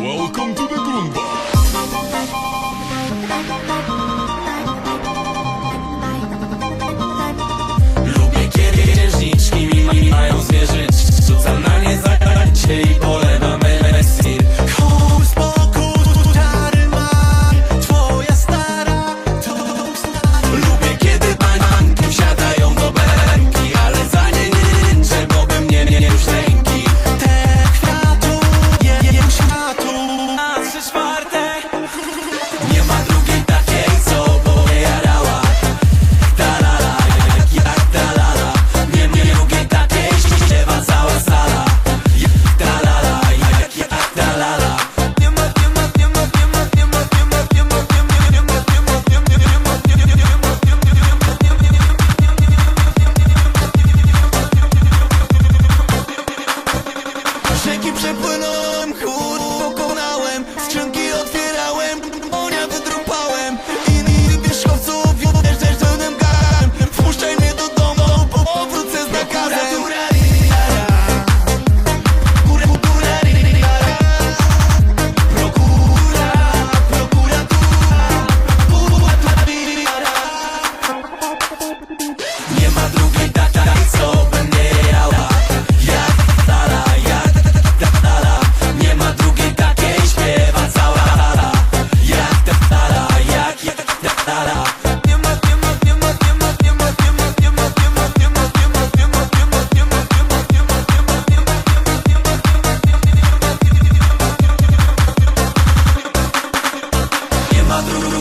Welcome to the Goomba.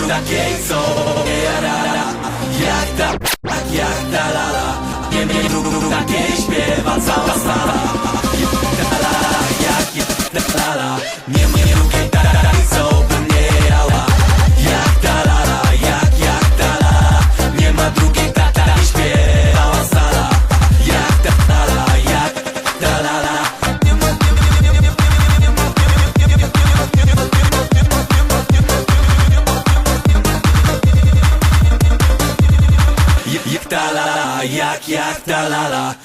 takiej co? Jak ta, tak jak ta lala Nie mnie takiej śpiewa cała sala. Jak ta lala, jak ta lala Nie mnie drugiej jak ta lala, jak, jak ta lala